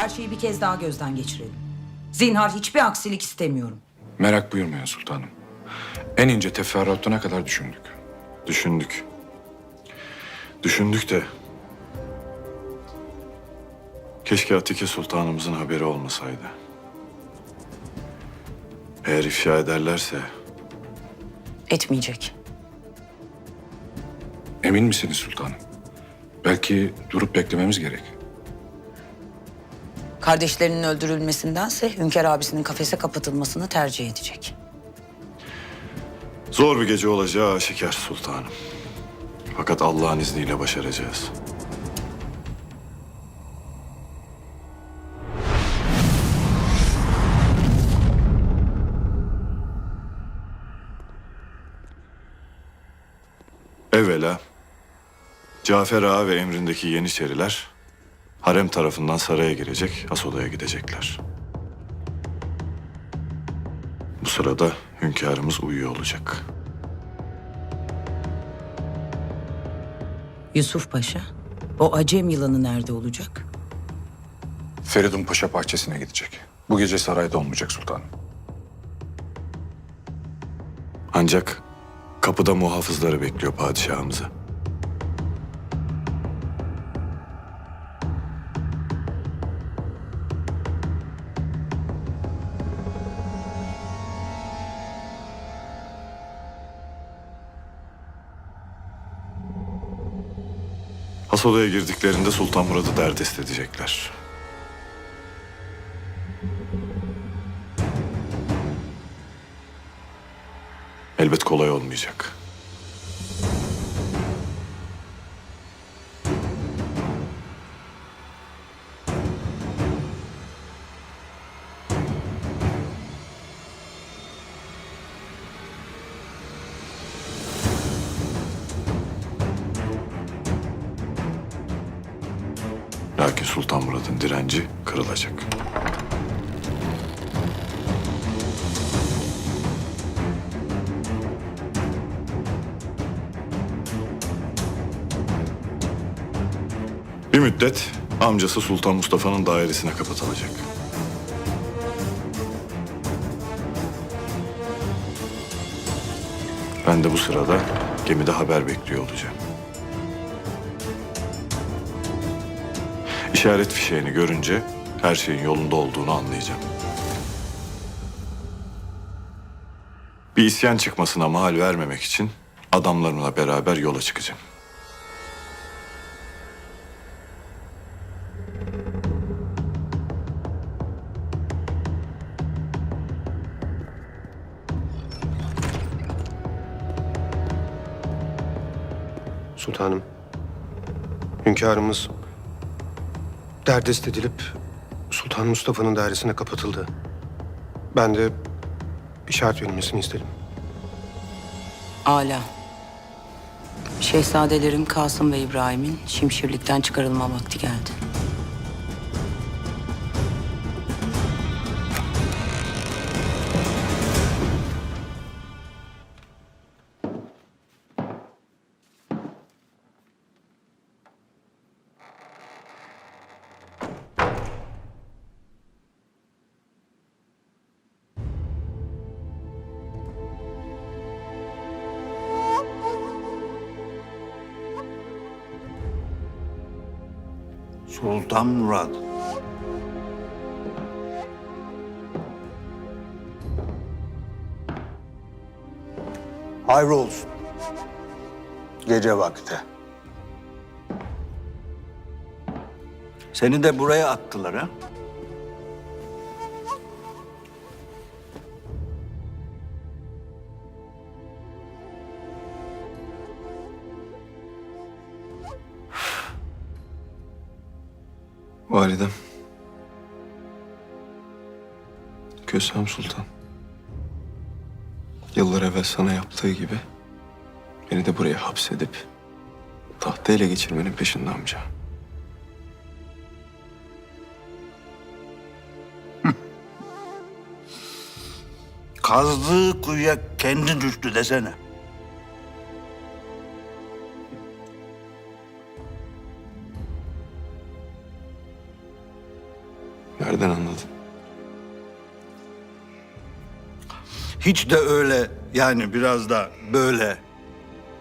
Her şeyi bir kez daha gözden geçirelim. Zinhar hiçbir aksilik istemiyorum. Merak buyurmayın sultanım. En ince teferruatına kadar düşündük. Düşündük. Düşündük de... Keşke Atike Sultanımızın haberi olmasaydı. Eğer ifşa ederlerse Etmeyecek. Emin misiniz sultanım? Belki durup beklememiz gerek. Kardeşlerinin öldürülmesindense Hünkar abisinin kafese kapatılmasını tercih edecek. zor bir gece olacağı aşikar sultanım. Fakat Allah'ın izniyle başaracağız. Evvela Cafer Ağa ve emrindeki Yeniçeriler harem tarafından saraya girecek, as odaya gidecekler. Bu sırada hünkârımız uyuyor olacak. Yusuf Paşa, o acem yılanı nerede olacak? Feridun Paşa bahçesine gidecek. Bu gece sarayda olmayacak sultanım. Ancak kapıda muhafızları bekliyor padişahımızı. Has odaya girdiklerinde Sultan Murad'ı derdest edecekler. Elbet kolay olmayacak. Lakin Sultan Murad'ın direnci kırılacak. Bir müddet amcası Sultan Mustafa'nın dairesine kapatılacak. Ben de bu sırada gemide haber bekliyor olacağım. İşaret fişeğini görünce her şeyin yolunda olduğunu anlayacağım. Bir isyan çıkmasına mahal vermemek için adamlarımla beraber yola çıkacağım. Sultanım, hünkârımız derdest edilip Sultan Mustafa'nın dairesine kapatıldı. Ben de işaret verilmesini istedim. Ala. Şehzadelerin Kasım ve İbrahim'in şimşirlikten çıkarılma vakti geldi. Sultan Murad. Hayır olsun. Gece vakti. Seni de buraya attılar ha? Validem. Kösem Sultan. Yıllar evvel sana yaptığı gibi beni de buraya hapsedip tahtı ele geçirmenin peşinde amca. Kazdığı kuyuya kendi düştü desene. Hiç de öyle yani biraz da böyle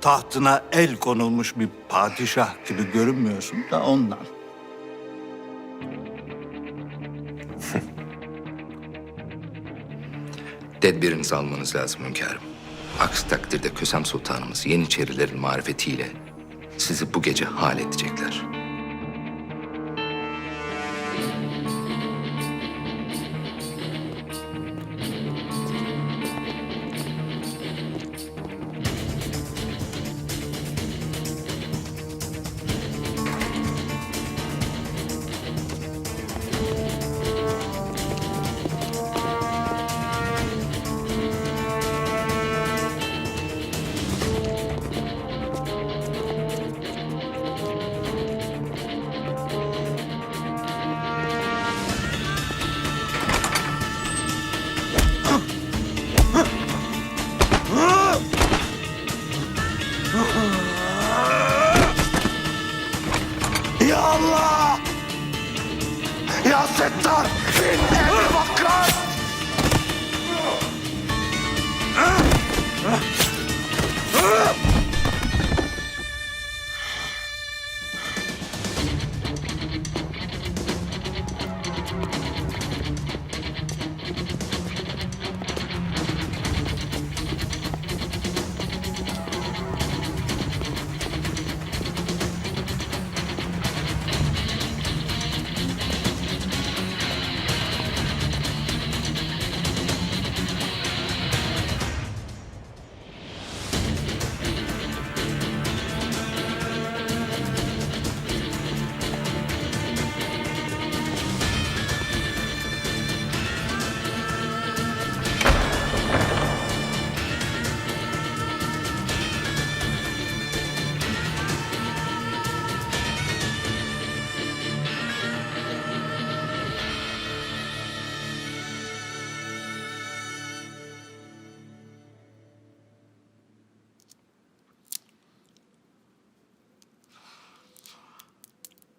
tahtına el konulmuş bir padişah gibi görünmüyorsun da ondan. Tedbirinizi almanız lazım hünkârım. Aksi takdirde Kösem Sultanımız Yeniçerilerin marifetiyle sizi bu gece hal edecekler.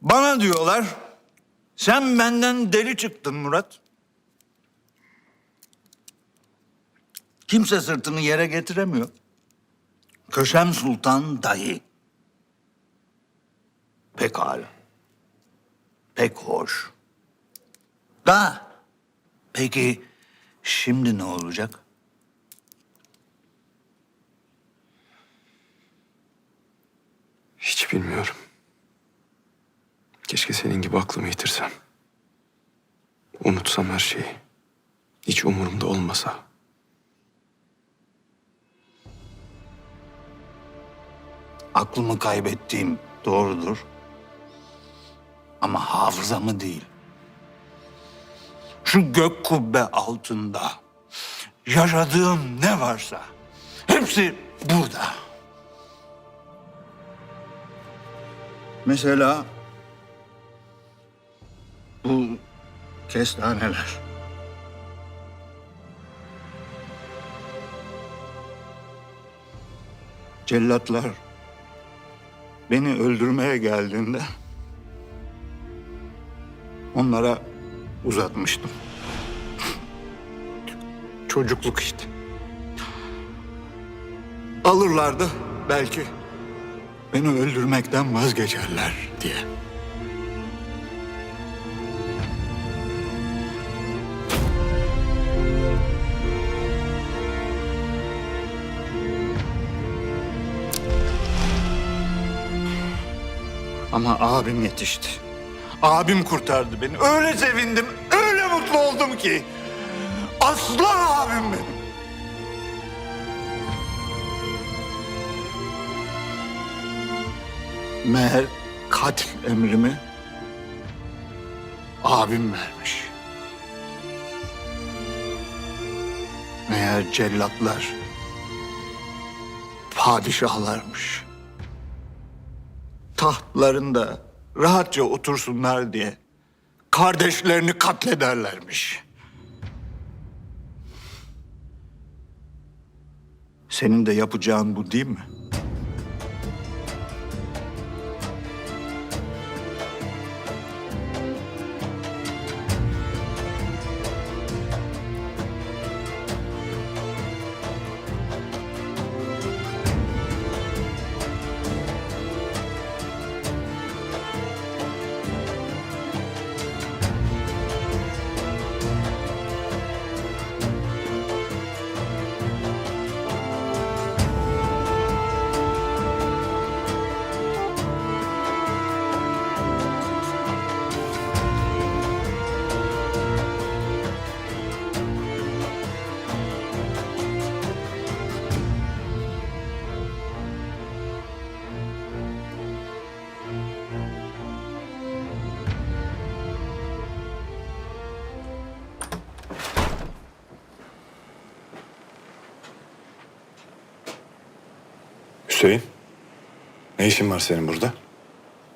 Bana diyorlar, sen benden deli çıktın Murat. Kimse sırtını yere getiremiyor. Köşem Sultan dahi. Pekala. Pek hoş. Da, peki şimdi ne olacak? Hiç bilmiyorum. Keşke senin gibi aklımı yitirsem. Unutsam her şeyi. Hiç umurumda olmasa. Aklımı kaybettiğim doğrudur. Ama hafızamı değil. Şu gök kubbe altında yaşadığım ne varsa hepsi burada. Mesela bu kestaneler. Cellatlar beni öldürmeye geldiğinde onlara uzatmıştım. Çocukluk işte. Alırlardı belki beni öldürmekten vazgeçerler diye. Ama abim yetişti. Abim kurtardı beni. Öyle sevindim, öyle mutlu oldum ki. Aslan abim benim. Meğer katil emrimi abim vermiş. Meğer cellatlar padişahlarmış tahtlarında rahatça otursunlar diye kardeşlerini katlederlermiş. Senin de yapacağın bu değil mi? Hüseyin. Ne işin var senin burada?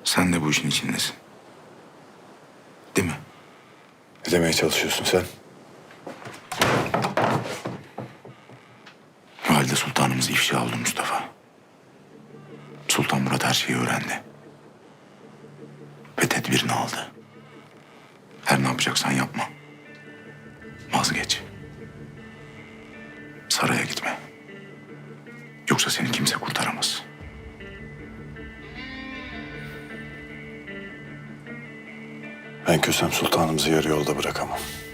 Sen de bu işin içindesin. Değil mi? Ne demeye çalışıyorsun sen? Thank you.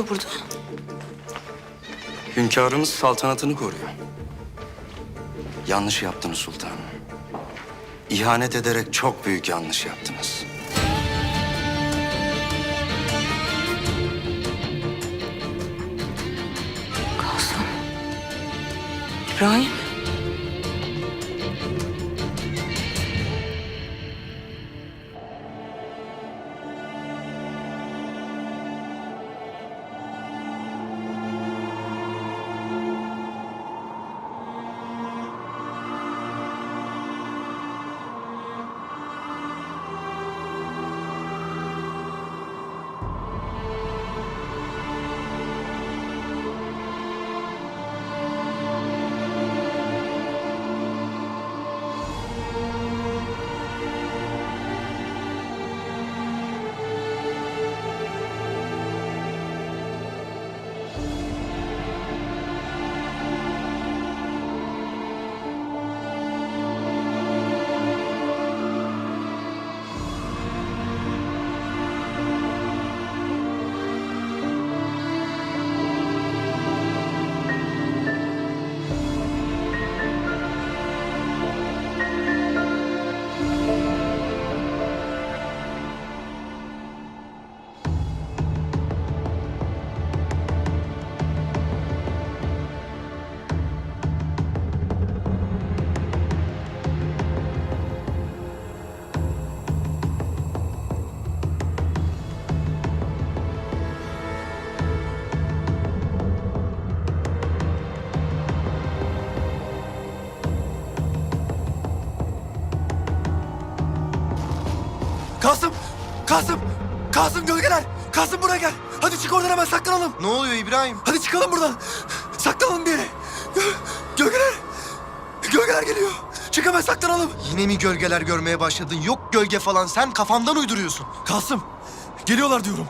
Oluyor burada? Hünkârımız saltanatını koruyor. Yanlış yaptınız sultanım. İhanet ederek çok büyük yanlış yaptınız. Kasım. İbrahim. Kasım! Kasım gölgeler! Kasım buraya gel! Hadi çık oradan hemen saklanalım! Ne oluyor İbrahim? Hadi çıkalım buradan! Saklanalım bir yere! Gö- gölgeler! Gölgeler geliyor! Çık hemen saklanalım! Yine mi gölgeler görmeye başladın? Yok gölge falan. Sen kafandan uyduruyorsun. Kasım! Geliyorlar diyorum!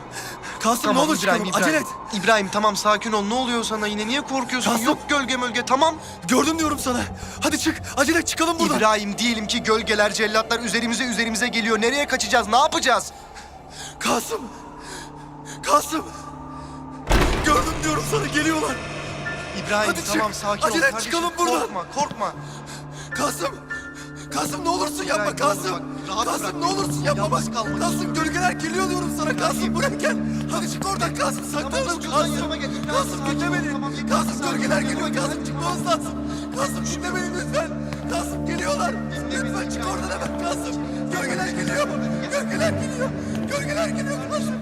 Kasım ne olur çıkalım! Acele et! İbrahim tamam sakin ol. Ne oluyor sana yine? Niye korkuyorsun? Kasım! Yok gölge mölge tamam. Gördüm diyorum sana! Hadi çık! Acele et çıkalım buradan! İbrahim diyelim ki gölgeler, cellatlar üzerimize üzerimize geliyor. Nereye kaçacağız? Ne yapacağız? Kasım! Kasım! Gördüm diyorum sana geliyorlar! İbrahim Hadi çık. tamam sakin Acele ol et, kardeşim. çıkalım buradan. Korkma korkma. Kasım! Kasım ne olursun yapma İbrahim, ne olur Kasım! bak, rahat Kasım bırak ne beni. olursun yapma bak! Yalnız kalmak Kasım gölgeler geliyor diyorum sana Kasım buraya gel! Hadi çık oradan Kasım saklanalım çıkıyorsan Kasım! yanıma gel. İbrahim, Kasım sakin dinle ol, beni! tamam, yeter, Kasım sakin gölgeler yanıma geliyor gel. Kasım çıkmamız lazım! Kasım dinle beni lütfen! Kasım geliyorlar! Lütfen çık oradan hemen Kasım! Gölgeler geliyor! Gölgeler geliyor! Gölgeler geliyor Kasım!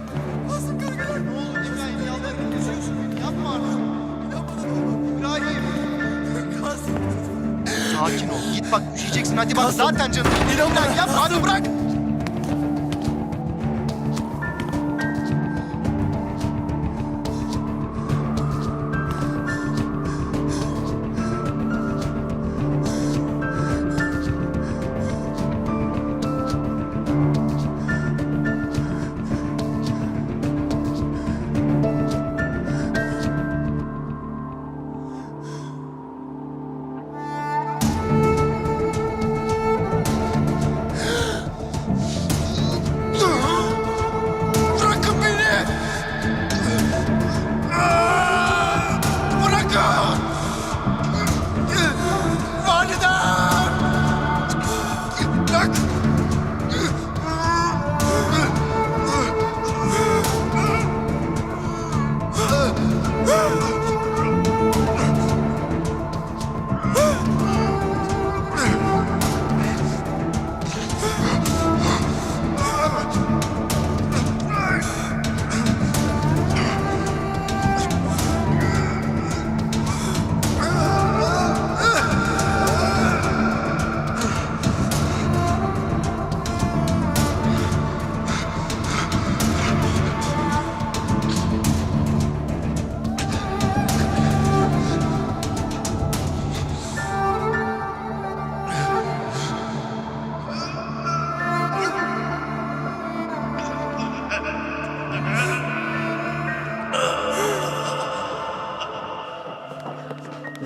Kasım gölgeler! Ne olur İbrahim yalvarırım üzüyorsun. Yapma artık. İbrahim. Kasım! Sakin ol. Git bak üşüyeceksin. Hadi bak Kasım, zaten canım. inanma, İbrahim yapma hadi bırak.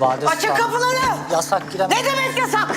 Bade Açın Sultan. kapıları! Yasak giremez. Ne demek yasak?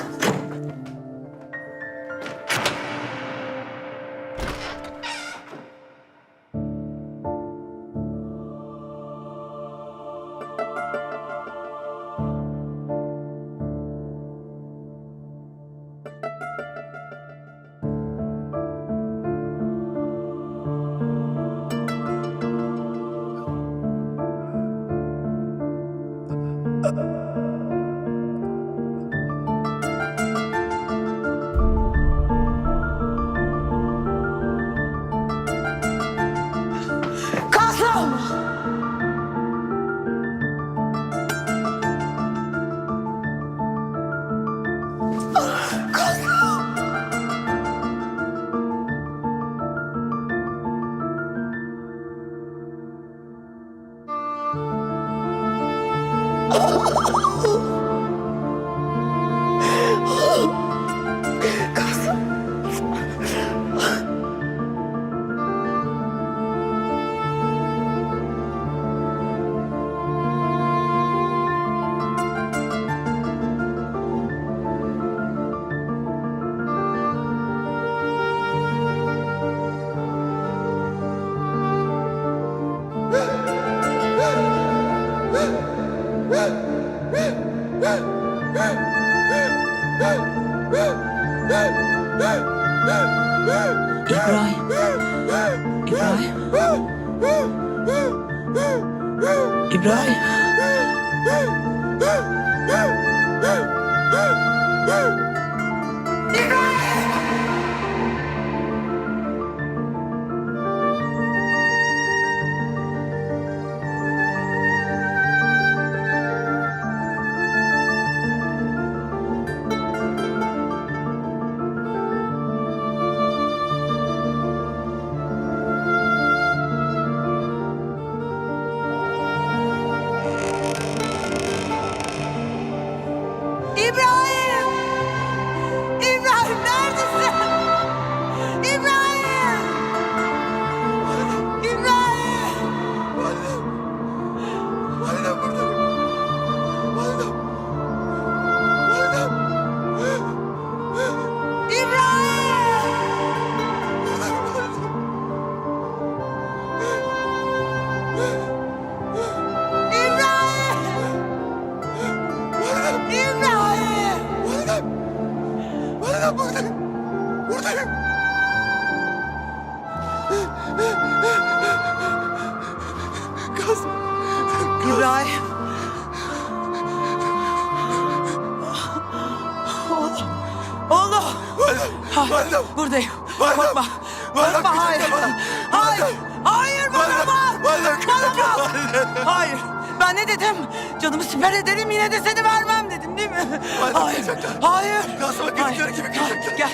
Siper ederim yine de seni vermem dedim değil mi? Hayır. kaçacaklar. Hayır. Kasım'a Hayır. gidecekleri gibi kaçacaklar. Gel.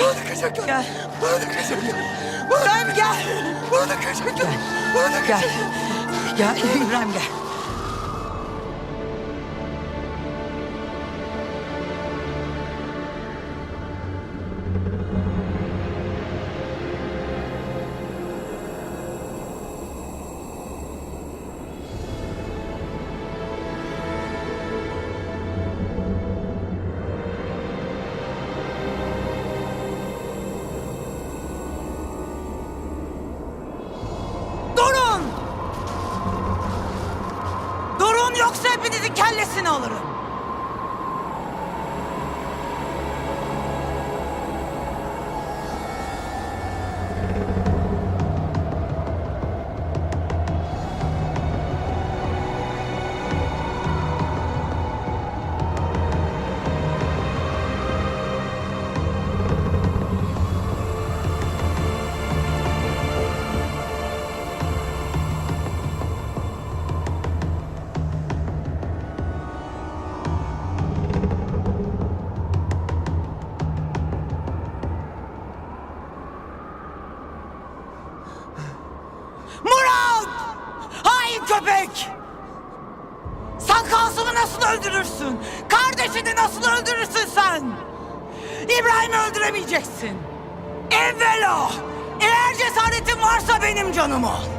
Bana da kaçacaklar. Gel. Bana da kaçacaklar. Bana da Sen gel. Bana da kaçacaklar. Bana da Gel. Gel İbrahim gel. Sen Kasım'ı nasıl öldürürsün? Kardeşini nasıl öldürürsün sen? İbrahim'i öldüremeyeceksin. Evvela! Eğer cesaretin varsa benim canım ol.